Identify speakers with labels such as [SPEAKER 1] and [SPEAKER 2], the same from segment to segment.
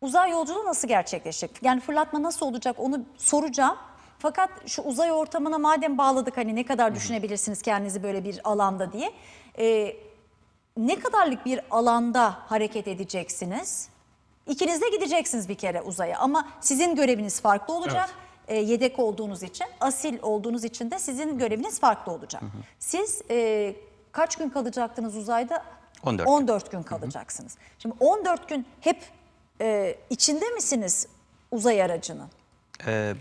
[SPEAKER 1] Uzay yolculuğu nasıl gerçekleşecek? Yani fırlatma nasıl olacak onu soracağım. Fakat şu uzay ortamına madem bağladık hani ne kadar düşünebilirsiniz kendinizi böyle bir alanda diye. Ee, ne kadarlık bir alanda hareket edeceksiniz? İkiniz de gideceksiniz bir kere uzaya ama sizin göreviniz farklı olacak. Ee, yedek olduğunuz için, asil olduğunuz için de sizin göreviniz farklı olacak. Siz e, kaç gün kalacaktınız uzayda?
[SPEAKER 2] 14 gün.
[SPEAKER 1] 14 gün kalacaksınız. Şimdi 14 gün hep e, içinde misiniz uzay aracının?
[SPEAKER 2] Ee,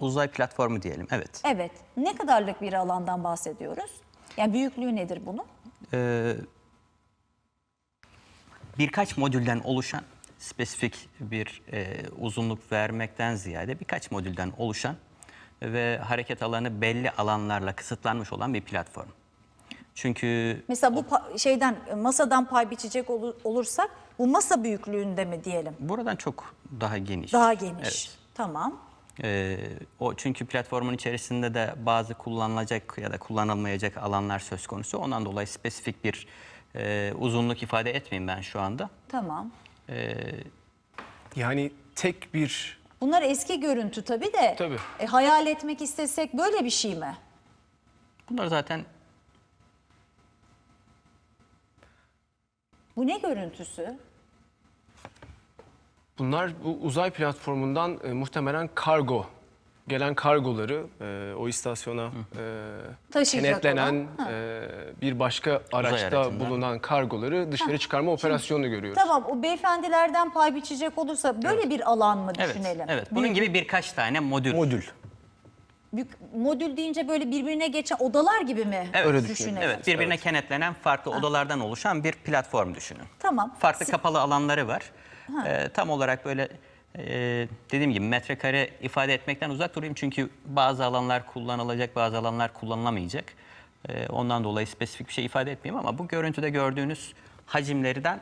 [SPEAKER 2] uzay platformu diyelim. Evet.
[SPEAKER 1] Evet. Ne kadarlık bir alandan bahsediyoruz? Yani büyüklüğü nedir bunun?
[SPEAKER 2] Ee, birkaç modülden oluşan spesifik bir e, uzunluk vermekten ziyade birkaç modülden oluşan ve hareket alanı belli alanlarla kısıtlanmış olan bir platform. Çünkü
[SPEAKER 1] Mesela bu pa- şeyden masadan pay biçecek olur- olursak bu masa büyüklüğünde mi diyelim?
[SPEAKER 2] buradan çok daha geniş.
[SPEAKER 1] Daha geniş.
[SPEAKER 2] Evet.
[SPEAKER 1] Tamam.
[SPEAKER 2] Ee, o çünkü platformun içerisinde de bazı kullanılacak ya da kullanılmayacak alanlar söz konusu. Ondan dolayı spesifik bir e, uzunluk ifade etmeyeyim ben şu anda.
[SPEAKER 1] Tamam.
[SPEAKER 3] Yani tek bir
[SPEAKER 1] Bunlar eski görüntü tabii de.
[SPEAKER 3] Tabii.
[SPEAKER 1] E, hayal etmek istesek böyle bir şey mi?
[SPEAKER 2] Bunlar zaten
[SPEAKER 1] Bu ne görüntüsü?
[SPEAKER 3] Bunlar bu uzay platformundan e, muhtemelen kargo gelen kargoları e, o istasyona e,
[SPEAKER 1] Taşıyacak
[SPEAKER 3] kenetlenen e, bir başka araçta
[SPEAKER 2] aracından.
[SPEAKER 3] bulunan kargoları dışarı çıkarma operasyonunu görüyoruz.
[SPEAKER 1] Tamam o beyefendilerden pay biçecek olursa böyle bir alan mı
[SPEAKER 2] evet.
[SPEAKER 1] düşünelim?
[SPEAKER 2] Evet. Bunun gibi birkaç tane modül.
[SPEAKER 3] Modül.
[SPEAKER 1] Büyük- modül deyince böyle birbirine geçen odalar gibi mi
[SPEAKER 2] Evet.
[SPEAKER 3] Öyle
[SPEAKER 1] düşünelim?
[SPEAKER 3] düşünelim.
[SPEAKER 2] Evet, birbirine kenetlenen farklı odalardan oluşan bir platform düşünün.
[SPEAKER 1] Tamam.
[SPEAKER 2] Farklı kapalı alanları var. Ee, tam olarak böyle e, dediğim gibi metrekare ifade etmekten uzak durayım çünkü bazı alanlar kullanılacak, bazı alanlar kullanılamayacak. Ee, ondan dolayı spesifik bir şey ifade etmeyeyim ama bu görüntüde gördüğünüz hacimlerden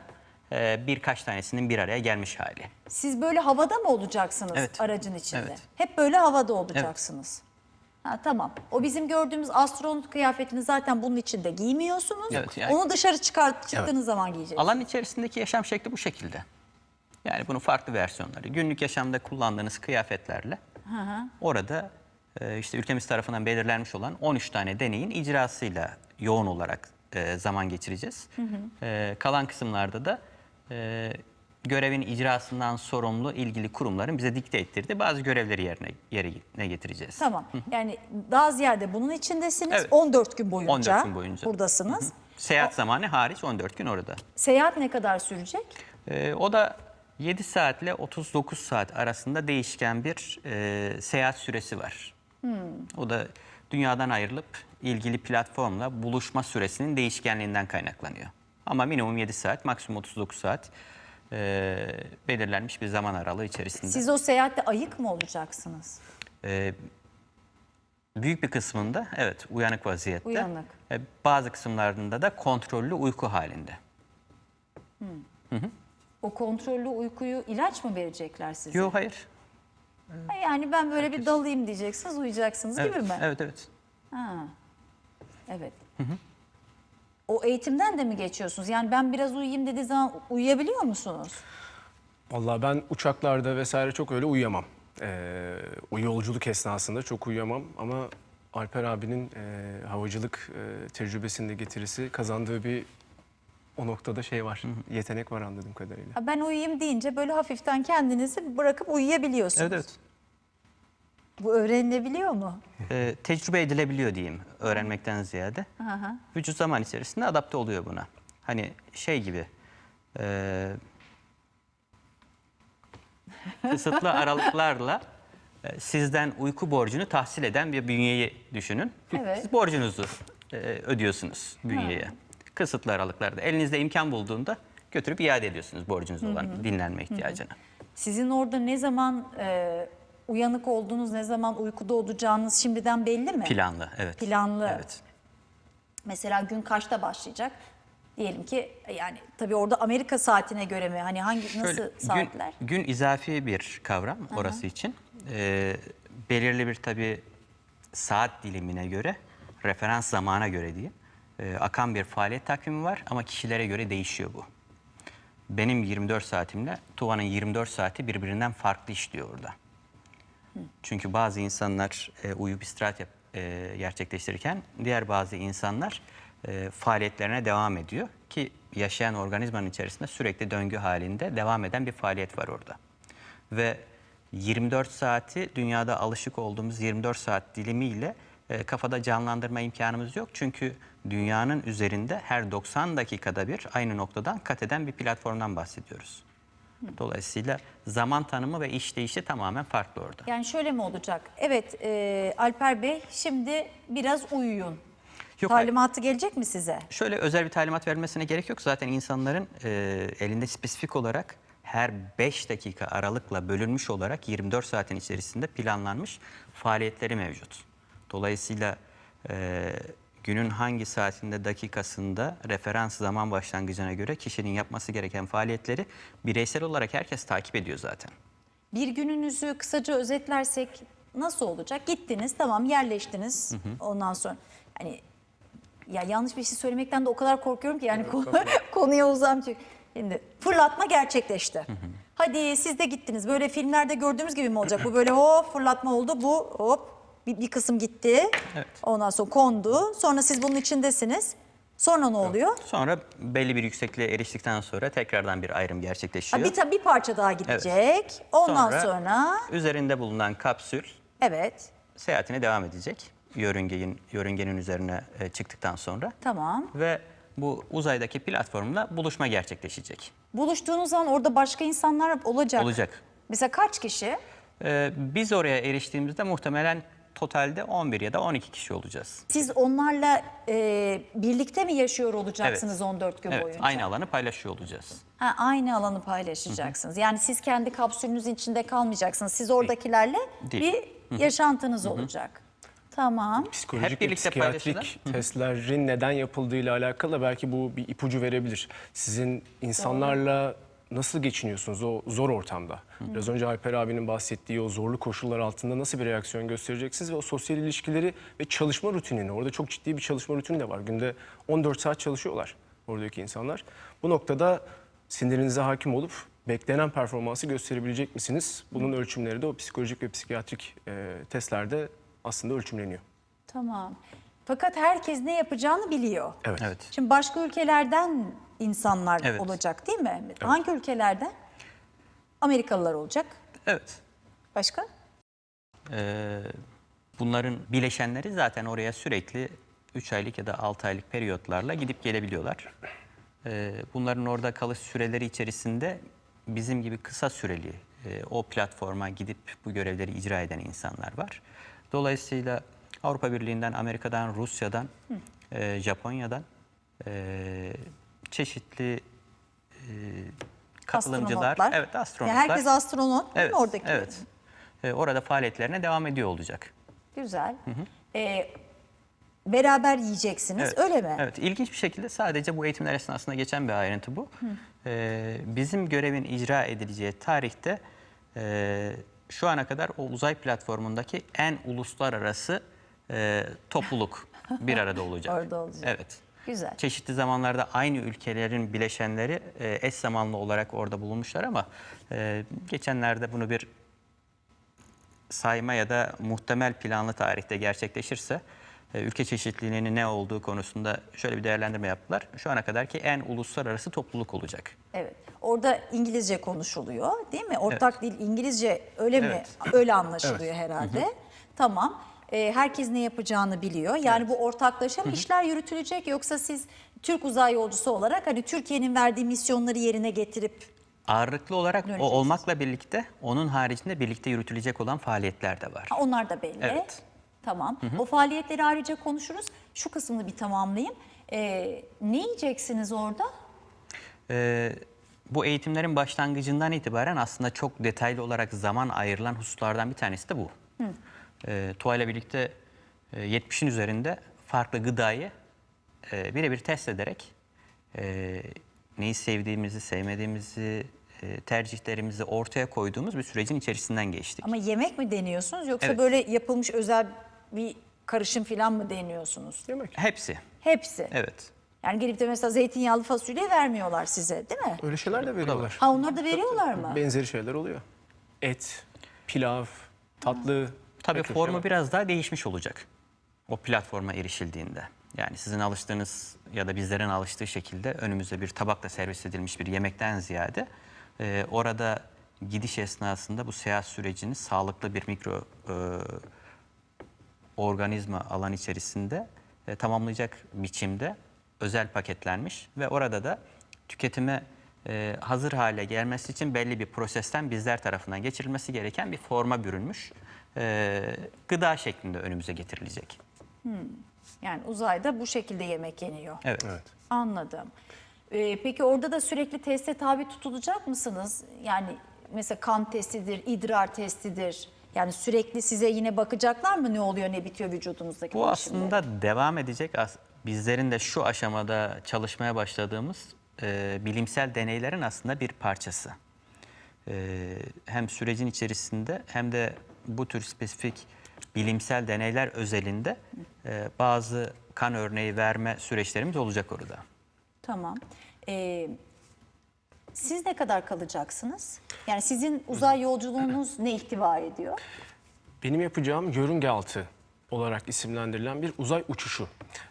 [SPEAKER 2] e, birkaç tanesinin bir araya gelmiş hali.
[SPEAKER 1] Siz böyle havada mı olacaksınız
[SPEAKER 2] Evet.
[SPEAKER 1] aracın içinde?
[SPEAKER 2] Evet.
[SPEAKER 1] Hep böyle havada olacaksınız. Ha, tamam. O bizim gördüğümüz astronot kıyafetini zaten bunun içinde giymiyorsunuz.
[SPEAKER 2] Evet, yani-
[SPEAKER 1] Onu dışarı çıkar çıktığınız zaman giyeceksiniz.
[SPEAKER 2] Alan içerisindeki yaşam şekli bu şekilde. Yani bunun farklı versiyonları. Günlük yaşamda kullandığınız kıyafetlerle orada e, işte ülkemiz tarafından belirlenmiş olan 13 tane deneyin icrasıyla yoğun olarak e, zaman geçireceğiz. E, kalan kısımlarda da e, görevin icrasından sorumlu ilgili kurumların bize dikte ettirdiği bazı görevleri yerine yerine getireceğiz.
[SPEAKER 1] Tamam. Yani daha ziyade bunun içindesiniz.
[SPEAKER 2] Evet.
[SPEAKER 1] 14 gün boyunca,
[SPEAKER 2] 14 gün boyunca.
[SPEAKER 1] buradasınız.
[SPEAKER 2] Seyahat zamanı hariç 14 gün orada.
[SPEAKER 1] Seyahat ne kadar sürecek?
[SPEAKER 2] Ee, o da 7 saatle 39 saat arasında değişken bir e, seyahat süresi var. O da dünyadan ayrılıp ilgili platformla buluşma süresinin değişkenliğinden kaynaklanıyor. Ama minimum 7 saat, maksimum 39 saat e, belirlenmiş bir zaman aralığı içerisinde.
[SPEAKER 1] Siz o seyahatte ayık mı olacaksınız?
[SPEAKER 2] E, büyük bir kısmında evet uyanık vaziyette.
[SPEAKER 1] Uyanık.
[SPEAKER 2] E, bazı kısımlarında da kontrollü uyku halinde.
[SPEAKER 1] O kontrollü uykuyu ilaç mı verecekler size?
[SPEAKER 2] Yok hayır.
[SPEAKER 1] Ha, Yani ben böyle bir dalayım diyeceksiniz, uyuyacaksınız
[SPEAKER 2] Evet,
[SPEAKER 1] gibi mi?
[SPEAKER 2] evet evet.
[SPEAKER 1] Ha. Evet. O eğitimden de mi geçiyorsunuz? Yani ben biraz uyuyayım dediği zaman uyuyabiliyor musunuz?
[SPEAKER 3] Vallahi ben uçaklarda vesaire çok öyle uyuyamam. Ee, o yolculuk esnasında çok uyuyamam ama Alper abinin e, havacılık e, tecrübesinde getirisi kazandığı bir o noktada şey var. Yetenek var anladığım kadarıyla.
[SPEAKER 1] Ha, Ben uyuyayım deyince böyle hafiften kendinizi bırakıp uyuyabiliyorsunuz.
[SPEAKER 2] Evet evet.
[SPEAKER 1] Bu öğrenilebiliyor mu?
[SPEAKER 2] Ee, tecrübe edilebiliyor diyeyim öğrenmekten ziyade. Vücut zaman içerisinde adapte oluyor buna. Hani şey gibi e, kısıtlı aralıklarla e, sizden uyku borcunu tahsil eden bir bünyeyi düşünün.
[SPEAKER 1] Evet.
[SPEAKER 2] Siz borcunuzu e, ödüyorsunuz bünyeye. Kısıtlı aralıklarda. Elinizde imkan bulduğunda götürüp iade ediyorsunuz borcunuz olan dinlenme ihtiyacını.
[SPEAKER 1] Sizin orada ne zaman e, uyanık olduğunuz, ne zaman uykuda olacağınız şimdiden belli mi?
[SPEAKER 2] Planlı, evet.
[SPEAKER 1] Planlı.
[SPEAKER 2] Evet.
[SPEAKER 1] Mesela gün kaçta başlayacak? Diyelim ki yani tabii orada Amerika saatine göre mi? Hani hangi nasıl
[SPEAKER 2] Şöyle,
[SPEAKER 1] saatler?
[SPEAKER 2] Gün, gün izafi bir kavram orası için. Ee, belirli bir tabii saat dilimine göre, referans zamana göre diye akan bir faaliyet takvimi var ama kişilere göre değişiyor bu. benim 24 saatimle Tuva'nın 24 saati birbirinden farklı işliyor orada. Çünkü bazı insanlar e, uyuyup istirahat yap, e, gerçekleştirirken diğer bazı insanlar e, faaliyetlerine devam ediyor. Ki yaşayan organizmanın içerisinde sürekli döngü halinde devam eden bir faaliyet var orada. Ve 24 saati dünyada alışık olduğumuz 24 saat dilimiyle e, kafada canlandırma imkanımız yok. Çünkü dünyanın üzerinde her 90 dakikada bir aynı noktadan kat eden bir platformdan bahsediyoruz. Dolayısıyla zaman tanımı ve işleyişi tamamen farklı orada.
[SPEAKER 1] Yani şöyle mi olacak? Evet e, Alper Bey şimdi biraz uyuyun.
[SPEAKER 2] Yok,
[SPEAKER 1] Talimatı gelecek mi size?
[SPEAKER 2] Şöyle özel bir talimat vermesine gerek yok. Zaten insanların e, elinde spesifik olarak her 5 dakika aralıkla bölünmüş olarak 24 saatin içerisinde planlanmış faaliyetleri mevcut. Dolayısıyla e, günün hangi saatinde, dakikasında referans zaman başlangıcına göre kişinin yapması gereken faaliyetleri bireysel olarak herkes takip ediyor zaten.
[SPEAKER 1] Bir gününüzü kısaca özetlersek nasıl olacak? Gittiniz tamam yerleştiniz ondan sonra hani ya yanlış bir şey söylemekten de o kadar korkuyorum ki yani konu- konuya uzam çünkü. Şimdi fırlatma gerçekleşti. Hadi siz de gittiniz. Böyle filmlerde gördüğümüz gibi mi olacak? Bu böyle hop fırlatma oldu. Bu hop bir, bir kısım gitti.
[SPEAKER 2] Evet.
[SPEAKER 1] Ondan sonra kondu. Sonra siz bunun içindesiniz. Sonra ne oluyor?
[SPEAKER 2] Sonra belli bir yüksekliğe eriştikten sonra tekrardan bir ayrım
[SPEAKER 1] Ha,
[SPEAKER 2] gerçekleşiyor.
[SPEAKER 1] bir, ta- bir parça daha gidecek. Ondan sonra,
[SPEAKER 2] üzerinde bulunan kapsül
[SPEAKER 1] evet
[SPEAKER 2] seyahatine devam edecek. Yörüngenin, yörüngenin üzerine e, çıktıktan sonra.
[SPEAKER 1] tamam.
[SPEAKER 2] Ve bu uzaydaki platformla buluşma gerçekleşecek.
[SPEAKER 1] Buluştuğunuz zaman orada başka insanlar olacak.
[SPEAKER 2] Olacak.
[SPEAKER 1] Mesela kaç kişi?
[SPEAKER 2] E, biz oraya eriştiğimizde muhtemelen totalde 11 ya da 12 kişi olacağız.
[SPEAKER 1] Siz onlarla e, birlikte mi yaşıyor olacaksınız
[SPEAKER 2] Evet.
[SPEAKER 1] 14 gün
[SPEAKER 2] Evet,
[SPEAKER 1] boyunca?
[SPEAKER 2] aynı alanı paylaşıyor olacağız.
[SPEAKER 1] Ha, aynı alanı paylaşacaksınız. Yani siz kendi kapsülünüzün içinde kalmayacaksınız. Siz oradakilerle
[SPEAKER 2] Değil.
[SPEAKER 1] bir yaşantınız olacak. Tamam.
[SPEAKER 3] Psikolojik
[SPEAKER 2] Hep
[SPEAKER 3] ve
[SPEAKER 2] birlikte
[SPEAKER 3] psikiyatrik
[SPEAKER 2] paylaşılan.
[SPEAKER 3] testlerin neden yapıldığıyla alakalı belki bu bir ipucu verebilir. Sizin insanlarla nasıl geçiniyorsunuz o zor ortamda? Biraz önce Alper abinin bahsettiği o zorlu koşullar altında nasıl bir reaksiyon göstereceksiniz ve o sosyal ilişkileri ve çalışma rutinini, orada çok ciddi bir çalışma rutini de var. Günde 14 saat çalışıyorlar oradaki insanlar. Bu noktada sinirinize hakim olup beklenen performansı gösterebilecek misiniz? Bunun ölçümleri de o psikolojik ve psikiyatrik e, testlerde aslında ölçümleniyor.
[SPEAKER 1] Tamam. Fakat herkes ne yapacağını biliyor.
[SPEAKER 3] Evet.
[SPEAKER 2] Evet.
[SPEAKER 1] Şimdi başka ülkelerden insanlar
[SPEAKER 2] Evet.
[SPEAKER 1] olacak değil mi? Hangi ülkelerden? Amerikalılar olacak.
[SPEAKER 2] Evet.
[SPEAKER 1] Başka?
[SPEAKER 2] Ee, bunların bileşenleri zaten oraya sürekli 3 aylık ya da 6 aylık periyotlarla gidip gelebiliyorlar. Ee, bunların orada kalış süreleri içerisinde bizim gibi kısa süreli e, o platforma gidip bu görevleri icra eden insanlar var. Dolayısıyla Avrupa Birliği'nden, Amerika'dan, Rusya'dan, e, Japonya'dan e, çeşitli e, katılımcılar,
[SPEAKER 1] Astronotlar.
[SPEAKER 2] evet astronotlar.
[SPEAKER 1] Ya herkes astronot değil
[SPEAKER 2] Evet,
[SPEAKER 1] oradaki?
[SPEAKER 2] evet. Ee, orada faaliyetlerine devam ediyor olacak.
[SPEAKER 1] Güzel. Ee, beraber yiyeceksiniz
[SPEAKER 2] Evet,
[SPEAKER 1] öyle mi?
[SPEAKER 2] Evet, ilginç bir şekilde sadece bu eğitimler esnasında geçen bir ayrıntı bu. Ee, bizim görevin icra edileceği tarihte e, şu ana kadar o uzay platformundaki en uluslararası e, topluluk bir arada olacak.
[SPEAKER 1] Orada olacak.
[SPEAKER 2] Evet.
[SPEAKER 1] Güzel.
[SPEAKER 2] Çeşitli zamanlarda aynı ülkelerin bileşenleri e, eş zamanlı olarak orada bulunmuşlar ama e, geçenlerde bunu bir sayma ya da muhtemel planlı tarihte gerçekleşirse e, ülke çeşitliliğinin ne olduğu konusunda şöyle bir değerlendirme yaptılar. Şu ana kadarki en uluslararası topluluk olacak.
[SPEAKER 1] Evet. Orada İngilizce konuşuluyor değil mi? Ortak dil İngilizce öyle mi?
[SPEAKER 2] Evet.
[SPEAKER 1] Öyle anlaşılıyor herhalde. Tamam. Ee, herkes ne yapacağını biliyor. Yani bu ortaklaşa mı işler yürütülecek yoksa siz Türk uzay yolcusu olarak hani Türkiye'nin verdiği misyonları yerine getirip
[SPEAKER 2] Ağırlıklı olarak o olmakla birlikte onun haricinde birlikte yürütülecek olan faaliyetler de var.
[SPEAKER 1] Ha, onlar da belli.
[SPEAKER 2] Evet.
[SPEAKER 1] Tamam. O faaliyetleri ayrıca konuşuruz. Şu kısmını bir tamamlayayım. Ee, ne yiyeceksiniz orada?
[SPEAKER 2] Ee, bu eğitimlerin başlangıcından itibaren aslında çok detaylı olarak zaman ayrılan hususlardan bir tanesi de bu. Ee, TUA ile birlikte e, 70'in üzerinde farklı gıdayı e, birebir test ederek e, neyi sevdiğimizi, sevmediğimizi, e, tercihlerimizi ortaya koyduğumuz bir sürecin içerisinden geçtik.
[SPEAKER 1] Ama yemek mi deniyorsunuz yoksa
[SPEAKER 2] Evet.
[SPEAKER 1] böyle yapılmış özel bir karışım falan mı deniyorsunuz?
[SPEAKER 3] Yemek.
[SPEAKER 2] Hepsi,
[SPEAKER 1] Hepsi.
[SPEAKER 2] evet.
[SPEAKER 1] Yani gelip de mesela zeytinyağlı fasulye vermiyorlar size değil mi?
[SPEAKER 3] Öyle şeyler de veriyorlar.
[SPEAKER 1] Ha onları da veriyorlar mı?
[SPEAKER 3] Benzeri şeyler oluyor. Et, pilav, tatlı.
[SPEAKER 2] Tabii
[SPEAKER 3] pek çok
[SPEAKER 2] formu
[SPEAKER 3] şey
[SPEAKER 2] biraz daha değişmiş olacak. O platforma erişildiğinde. Yani sizin alıştığınız ya da bizlerin alıştığı şekilde önümüzde bir tabakla servis edilmiş bir yemekten ziyade e, orada gidiş esnasında bu seyahat sürecini sağlıklı bir mikro e, organizma alan içerisinde e, tamamlayacak biçimde özel paketlenmiş ve orada da tüketime e, hazır hale gelmesi için belli bir prosesten bizler tarafından geçirilmesi gereken bir forma bürünmüş e, gıda şeklinde önümüze getirilecek.
[SPEAKER 1] Yani uzayda bu şekilde yemek yeniyor.
[SPEAKER 2] Evet.
[SPEAKER 3] Evet.
[SPEAKER 1] Anladım. Ee, peki orada da sürekli teste tabi tutulacak mısınız? Yani mesela kan testidir, idrar testidir. Yani sürekli size yine bakacaklar mı ne oluyor ne bitiyor vücudunuzdaki
[SPEAKER 2] Bu aslında devam edecek. Bizlerin de şu aşamada çalışmaya başladığımız e, bilimsel deneylerin aslında bir parçası. E, hem sürecin içerisinde hem de bu tür spesifik bilimsel deneyler özelinde e, bazı kan örneği verme süreçlerimiz olacak orada.
[SPEAKER 1] Tamam. Ee, siz ne kadar kalacaksınız? Yani sizin uzay yolculuğunuz ne ihtiva ediyor?
[SPEAKER 3] Benim yapacağım yörünge altı olarak isimlendirilen bir uzay uçuşu.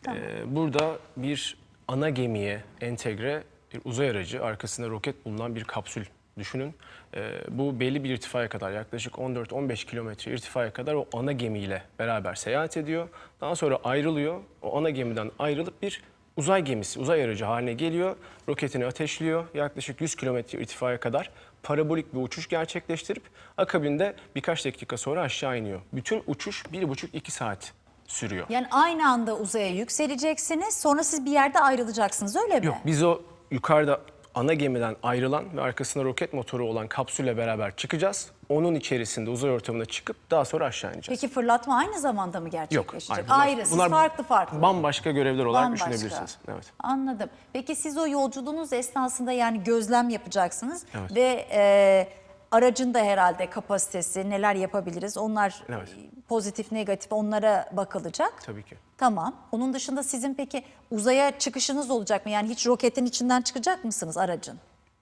[SPEAKER 3] Ee, burada bir ana gemiye entegre bir uzay aracı, arkasında roket bulunan bir kapsül düşünün. Ee, bu belli bir irtifaya kadar yaklaşık 14-15 kilometre irtifaya kadar o ana gemiyle beraber seyahat ediyor. Daha sonra ayrılıyor. O ana gemiden ayrılıp bir uzay gemisi, uzay aracı haline geliyor. Roketini ateşliyor. Yaklaşık 100 kilometre irtifaya kadar parabolik bir uçuş gerçekleştirip akabinde birkaç dakika sonra aşağı iniyor. Bütün uçuş 1,5-2 saat sürüyor.
[SPEAKER 1] Yani aynı anda uzaya yükseleceksiniz sonra siz bir yerde ayrılacaksınız öyle mi?
[SPEAKER 3] Yok biz o yukarıda ana gemiden ayrılan ve arkasında roket motoru olan kapsülle beraber çıkacağız. Onun içerisinde uzay ortamına çıkıp daha sonra aşağı ineceğiz.
[SPEAKER 1] Peki fırlatma aynı zamanda mı
[SPEAKER 3] Yok.
[SPEAKER 1] gerçekleşecek?
[SPEAKER 3] bunlar-
[SPEAKER 1] Ayrı,
[SPEAKER 3] bunlar
[SPEAKER 1] farklı farklı.
[SPEAKER 3] Bambaşka görevler olarak
[SPEAKER 1] Bambaşka.
[SPEAKER 3] düşünebilirsiniz. Evet.
[SPEAKER 1] Anladım. Peki siz o yolculuğunuz esnasında yani gözlem yapacaksınız
[SPEAKER 3] Evet.
[SPEAKER 1] ve e, aracın da herhalde kapasitesi neler yapabiliriz onlar
[SPEAKER 3] Evet.
[SPEAKER 1] pozitif negatif onlara bakılacak.
[SPEAKER 3] Tabii ki.
[SPEAKER 1] Tamam. Onun dışında sizin peki uzaya çıkışınız olacak mı? Yani hiç roketin içinden çıkacak mısınız aracın?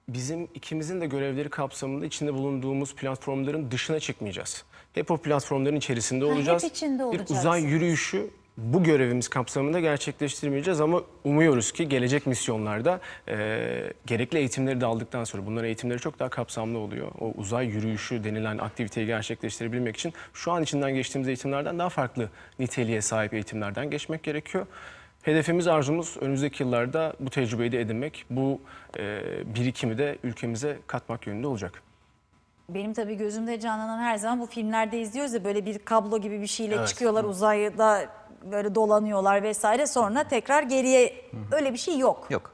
[SPEAKER 3] Bizim ikimizin de görevleri kapsamında içinde bulunduğumuz platformların dışına çıkmayacağız. Hep o platformların içerisinde
[SPEAKER 1] hep
[SPEAKER 3] olacağız.
[SPEAKER 1] içinde
[SPEAKER 3] Bir
[SPEAKER 1] olacaksınız.
[SPEAKER 3] uzay yürüyüşü bu görevimiz kapsamında gerçekleştirmeyeceğiz ama umuyoruz ki gelecek misyonlarda e, gerekli eğitimleri de aldıktan sonra bunların eğitimleri çok daha kapsamlı oluyor. O uzay yürüyüşü denilen aktiviteyi gerçekleştirebilmek için şu an içinden geçtiğimiz eğitimlerden daha farklı niteliğe sahip eğitimlerden geçmek gerekiyor. Hedefimiz, arzumuz önümüzdeki yıllarda bu tecrübeyi de edinmek, bu e, birikimi de ülkemize katmak yönünde olacak.
[SPEAKER 1] Benim tabii gözümde canlanan her zaman bu filmlerde izliyoruz ya böyle bir kablo gibi bir şeyle
[SPEAKER 3] Evet.
[SPEAKER 1] çıkıyorlar uzayda böyle dolanıyorlar vesaire sonra tekrar geriye öyle bir şey yok.
[SPEAKER 2] Yok.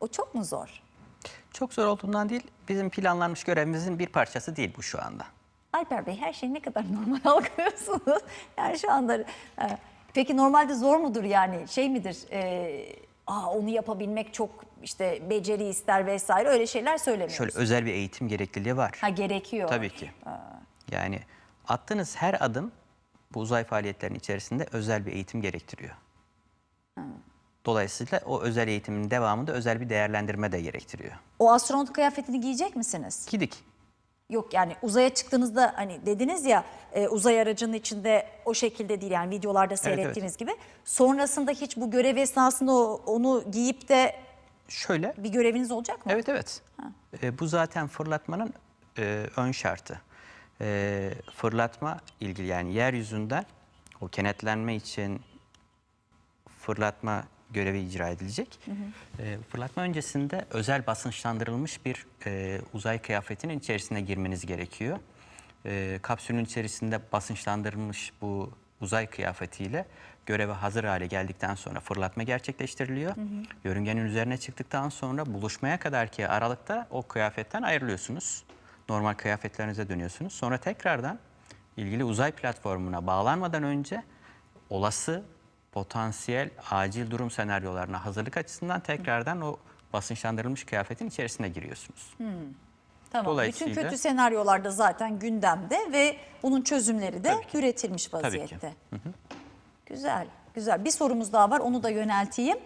[SPEAKER 1] O çok mu zor?
[SPEAKER 2] Çok zor olduğundan değil, bizim planlanmış görevimizin bir parçası değil bu şu anda.
[SPEAKER 1] Alper Bey her şeyi ne kadar normal algılıyorsunuz. Yani şu anda e, peki normalde zor mudur yani şey midir? E, Aa, onu yapabilmek çok işte beceri ister vesaire öyle şeyler söylemiyoruz.
[SPEAKER 2] Şöyle özel bir eğitim gerekliliği var.
[SPEAKER 1] Ha gerekiyor.
[SPEAKER 2] Tabii ki. Yani attığınız her adım bu uzay faaliyetlerinin içerisinde özel bir eğitim gerektiriyor. Dolayısıyla o özel eğitimin devamında özel bir değerlendirme de gerektiriyor.
[SPEAKER 1] O astronot kıyafetini giyecek misiniz?
[SPEAKER 2] Gidik.
[SPEAKER 1] Yok yani uzaya çıktığınızda hani dediniz ya e, uzay aracının içinde o şekilde değil yani videolarda seyrettiğiniz gibi. Sonrasında hiç bu görev esnasında o- onu giyip de
[SPEAKER 2] Şöyle,
[SPEAKER 1] bir göreviniz olacak mı?
[SPEAKER 2] evet evet. E, bu zaten fırlatmanın e, ön şartı. E, fırlatma ilgili yani yeryüzünden o kenetlenme için fırlatma görevi icra edilecek. E, fırlatma öncesinde özel basınçlandırılmış bir e, uzay kıyafetinin içerisine girmeniz gerekiyor. E, kapsülün içerisinde basınçlandırılmış bu uzay kıyafetiyle göreve hazır hale geldikten sonra fırlatma gerçekleştiriliyor. Yörüngenin üzerine çıktıktan sonra buluşmaya kadarki aralıkta o kıyafetten ayrılıyorsunuz. Normal kıyafetlerinize dönüyorsunuz. Sonra tekrardan ilgili uzay platformuna bağlanmadan önce olası potansiyel acil durum senaryolarına hazırlık açısından tekrardan o basınçlandırılmış kıyafetin içerisine giriyorsunuz.
[SPEAKER 1] Tamam.
[SPEAKER 2] Dolayısıyla-
[SPEAKER 1] Bütün kötü senaryolarda zaten gündemde ve bunun çözümleri de
[SPEAKER 2] Tabii ki.
[SPEAKER 1] üretilmiş
[SPEAKER 2] ki.
[SPEAKER 1] vaziyette. Güzel, güzel. Bir sorumuz daha var onu da yönelteyim.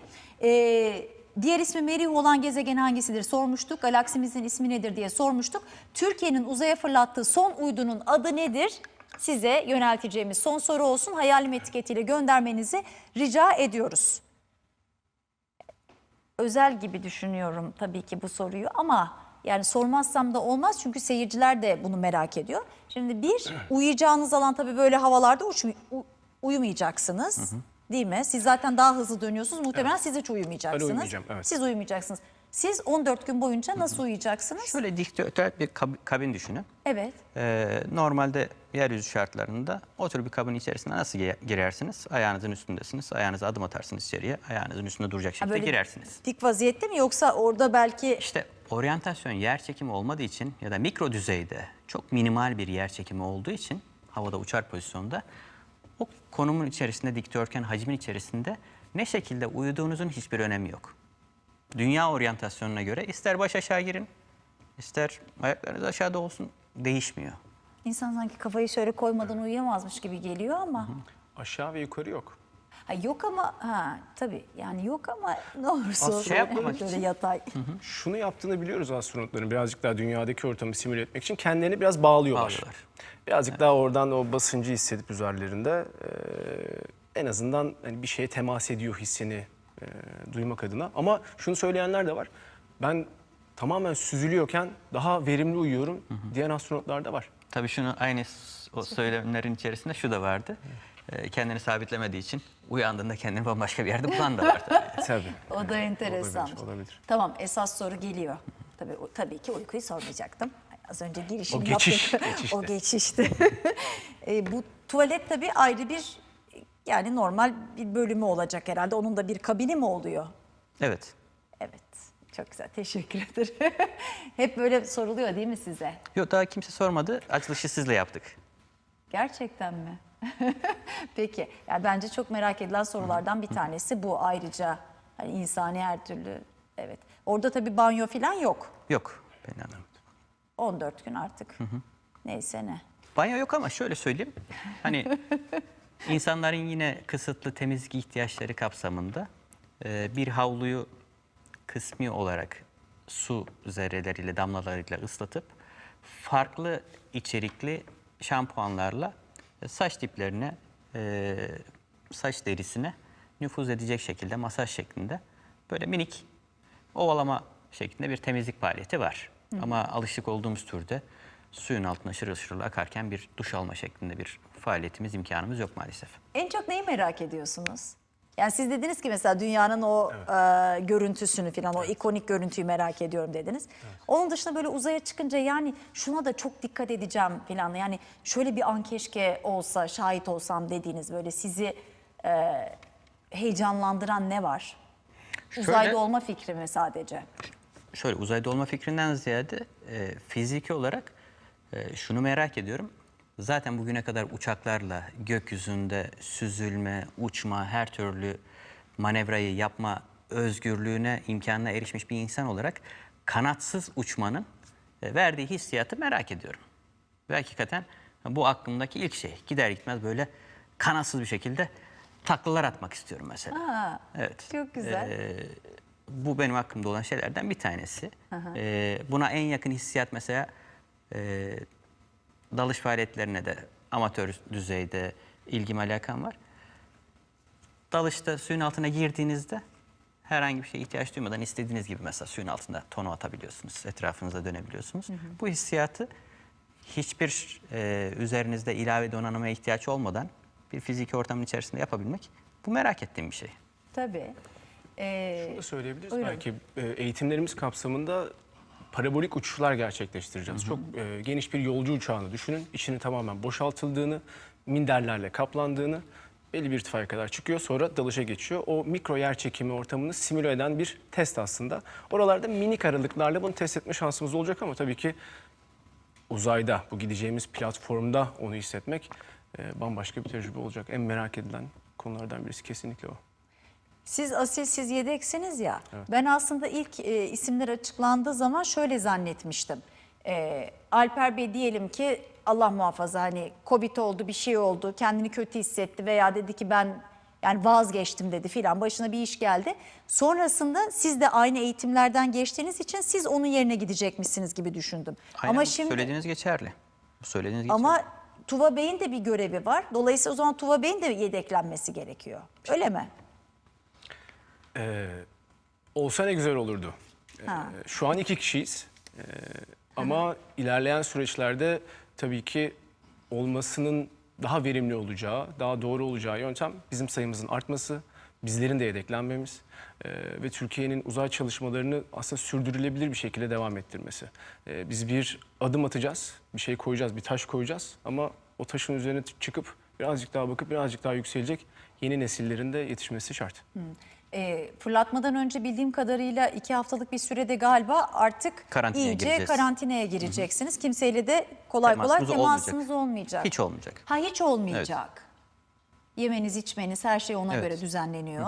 [SPEAKER 1] Ee, diğer ismi Merih olan gezegen hangisidir sormuştuk. Galaksimizin ismi nedir diye sormuştuk. Türkiye'nin uzaya fırlattığı son uydunun adı nedir? Size yönelteceğimiz son soru olsun. Hayalim etiketiyle göndermenizi rica ediyoruz. Özel gibi düşünüyorum tabii ki bu soruyu ama yani sormazsam da olmaz çünkü seyirciler de bunu merak ediyor. Şimdi bir uyuyacağınız alan tabii böyle havalarda uçmu- u- uyumayacaksınız. Değil mi? Siz zaten daha hızlı dönüyorsunuz. Muhtemelen siz hiç uyumayacaksınız.
[SPEAKER 3] Ben uyumayacağım, evet.
[SPEAKER 1] Siz uyumayacaksınız. Siz 14 gün boyunca nasıl uyuyacaksınız?
[SPEAKER 2] Şöyle dikdörtgen bir kab- kabin düşünün.
[SPEAKER 1] Evet.
[SPEAKER 2] Ee, normalde yeryüzü şartlarında o tür bir kabin içerisine nasıl gi- girersiniz? Ayağınızın üstündesiniz. Ayağınıza adım atarsınız içeriye. Ayağınızın üstünde duracak şekilde
[SPEAKER 1] böyle
[SPEAKER 2] girersiniz.
[SPEAKER 1] Dik vaziyette mi yoksa orada belki
[SPEAKER 2] İşte oryantasyon yer çekimi olmadığı için ya da mikro düzeyde çok minimal bir yer çekimi olduğu için havada uçar pozisyonda o konumun içerisinde dikdörtgen hacmin içerisinde ne şekilde uyuduğunuzun hiçbir önemi yok. Dünya oryantasyonuna göre ister baş aşağı girin, ister ayaklarınız aşağıda olsun değişmiyor.
[SPEAKER 1] insan sanki kafayı şöyle koymadan uyuyamazmış gibi geliyor ama.
[SPEAKER 3] Aşağı ve yukarı yok.
[SPEAKER 1] Ha, yok ama ha tabii yani yok ama ne olursa olsun.
[SPEAKER 2] şey yapmamak
[SPEAKER 1] böyle
[SPEAKER 2] için.
[SPEAKER 1] yatay.
[SPEAKER 3] Şunu yaptığını biliyoruz astronotların birazcık daha dünyadaki ortamı simüle etmek için kendilerini biraz bağlıyorlar.
[SPEAKER 2] Bağlıyorlar.
[SPEAKER 3] Birazcık daha oradan o basıncı hissedip üzerlerinde e, en azından hani bir şeye temas ediyor hissini e, duymak adına. Ama şunu söyleyenler de var. Ben tamamen süzülüyorken daha verimli uyuyorum diyen astronotlar da var.
[SPEAKER 2] Tabii şunu aynı o söylemlerin içerisinde şu da vardı. Ee, kendini sabitlemediği için uyandığında kendini bambaşka bir yerde bulan da var tabii.
[SPEAKER 3] Tabii.
[SPEAKER 1] O da enteresan.
[SPEAKER 3] Olabilir, olabilir.
[SPEAKER 1] Tamam esas soru geliyor. Tabii, o- tabii ki uykuyu sormayacaktım. Az önce girişim
[SPEAKER 3] O geçiş,
[SPEAKER 1] yaptık.
[SPEAKER 3] geçişti.
[SPEAKER 1] o geçişti. e, bu tuvalet tabii ayrı bir yani normal bir bölümü olacak herhalde. Onun da bir kabini mi oluyor?
[SPEAKER 2] Evet.
[SPEAKER 1] Evet. Çok güzel. Teşekkür ederim. Hep böyle soruluyor değil mi size?
[SPEAKER 2] Yok daha kimse sormadı. Açılışı sizle yaptık.
[SPEAKER 1] Gerçekten mi? Peki. Yani bence çok merak edilen sorulardan bir tanesi bu ayrıca. Hani insani her türlü. Evet. Orada tabii banyo falan yok.
[SPEAKER 2] Yok Pelin Hanım.
[SPEAKER 1] 14 gün artık. Neyse ne.
[SPEAKER 2] Banyo yok ama şöyle söyleyeyim. Hani insanların yine kısıtlı temizlik ihtiyaçları kapsamında e, bir havluyu kısmi olarak su zerreleriyle, damlalarıyla ıslatıp farklı içerikli şampuanlarla e, saç diplerine, e, saç derisine nüfuz edecek şekilde masaj şeklinde böyle minik ovalama şeklinde bir temizlik faaliyeti var. Ama alışık olduğumuz türde suyun altına şırıl şırıl akarken bir duş alma şeklinde bir faaliyetimiz, imkanımız yok maalesef.
[SPEAKER 1] En çok neyi merak ediyorsunuz? Yani siz dediniz ki mesela dünyanın o e, görüntüsünü falan, o ikonik görüntüyü merak ediyorum dediniz. Onun dışında böyle uzaya çıkınca yani şuna da çok dikkat edeceğim falan. Yani şöyle bir an keşke olsa, şahit olsam dediğiniz böyle sizi e, heyecanlandıran ne var?
[SPEAKER 2] Şöyle-
[SPEAKER 1] Uzayda olma fikri mi sadece?
[SPEAKER 2] Şöyle uzayda olma fikrinden ziyade e, fiziki olarak e, şunu merak ediyorum. Zaten bugüne kadar uçaklarla gökyüzünde süzülme, uçma, her türlü manevrayı yapma özgürlüğüne, imkanına erişmiş bir insan olarak kanatsız uçmanın e, verdiği hissiyatı merak ediyorum. Ve hakikaten bu aklımdaki ilk şey. Gider gitmez böyle kanatsız bir şekilde taklalar atmak istiyorum mesela.
[SPEAKER 1] Ha,
[SPEAKER 2] Evet.
[SPEAKER 1] çok güzel.
[SPEAKER 2] Ee, bu benim aklımda olan şeylerden bir tanesi. Ee, buna en yakın hissiyat mesela e, dalış faaliyetlerine de amatör düzeyde ilgim alakam var. Dalışta suyun altına girdiğinizde herhangi bir şeye ihtiyaç duymadan istediğiniz gibi mesela suyun altında tonu atabiliyorsunuz, etrafınıza dönebiliyorsunuz. Bu hissiyatı hiçbir e, üzerinizde ilave donanıma ihtiyaç olmadan bir fiziki ortamın içerisinde yapabilmek bu merak ettiğim bir şey.
[SPEAKER 1] Tabii. Ee,
[SPEAKER 3] Şunu da söyleyebiliriz
[SPEAKER 1] Buyurun.
[SPEAKER 3] belki e, eğitimlerimiz kapsamında parabolik uçuşlar gerçekleştireceğiz. Çok e, geniş bir yolcu uçağını düşünün. İçinin tamamen boşaltıldığını, minderlerle kaplandığını belli bir irtifaya kadar çıkıyor. Sonra dalışa geçiyor. O mikro yer çekimi ortamını simüle eden bir test aslında. Oralarda minik aralıklarla bunu test etme şansımız olacak ama tabii ki uzayda, bu gideceğimiz platformda onu hissetmek e, bambaşka bir tecrübe olacak. En merak edilen konulardan birisi kesinlikle o.
[SPEAKER 1] Siz asil siz yedeksiniz ya. Ben aslında ilk e, isimler açıklandığı zaman şöyle zannetmiştim. E, Alper Bey diyelim ki Allah muhafaza hani Covid oldu bir şey oldu kendini kötü hissetti veya dedi ki ben Yani vazgeçtim dedi filan başına bir iş geldi. Sonrasında siz de aynı eğitimlerden geçtiğiniz için siz onun yerine gidecekmişsiniz gibi düşündüm.
[SPEAKER 2] Aynen
[SPEAKER 1] ama şimdi
[SPEAKER 2] söylediğiniz geçerli. Bu söylediğiniz geçerli.
[SPEAKER 1] ama Tuva Bey'in de bir görevi var. Dolayısıyla o zaman Tuva Bey'in de yedeklenmesi gerekiyor. Öyle mi?
[SPEAKER 3] Olsa ne güzel olurdu. Ee,
[SPEAKER 1] Ha.
[SPEAKER 3] Şu an iki kişiyiz. Ee, Ama ilerleyen süreçlerde tabii ki olmasının daha verimli olacağı, daha doğru olacağı yöntem bizim sayımızın artması, bizlerin de yedeklenmemiz ee, ve Türkiye'nin uzay çalışmalarını aslında sürdürülebilir bir şekilde devam ettirmesi. Ee, Biz bir adım atacağız, bir şey koyacağız, bir taş koyacağız ama o taşın üzerine çıkıp birazcık daha bakıp birazcık daha yükselecek yeni nesillerin de yetişmesi şart.
[SPEAKER 1] E, fırlatmadan önce bildiğim kadarıyla iki haftalık bir sürede galiba artık
[SPEAKER 2] Karantinaya
[SPEAKER 1] iyice
[SPEAKER 2] gireceğiz.
[SPEAKER 1] karantinaya gireceksiniz. Kimseyle de kolay kolay
[SPEAKER 2] Temasımız
[SPEAKER 1] temasınız olmayacak.
[SPEAKER 2] Hiç olmayacak.
[SPEAKER 1] Ha hiç olmayacak. Yemeniz içmeniz her şey ona
[SPEAKER 2] Evet.
[SPEAKER 1] göre düzenleniyor.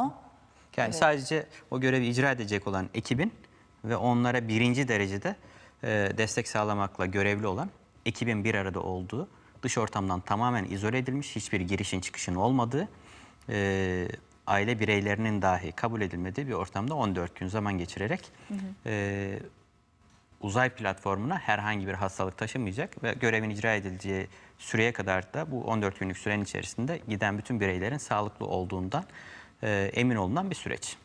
[SPEAKER 2] Yani sadece o görevi icra edecek olan ekibin ve onlara birinci derecede e, destek sağlamakla görevli olan ekibin bir arada olduğu, dış ortamdan tamamen izole edilmiş, hiçbir girişin çıkışın olmadığı, e, aile bireylerinin dahi kabul edilmediği bir ortamda 14 gün zaman geçirerek e, uzay platformuna herhangi bir hastalık taşımayacak ve görevin icra edileceği süreye kadar da bu 14 günlük sürenin içerisinde giden bütün bireylerin sağlıklı olduğundan e, emin olunan bir süreç.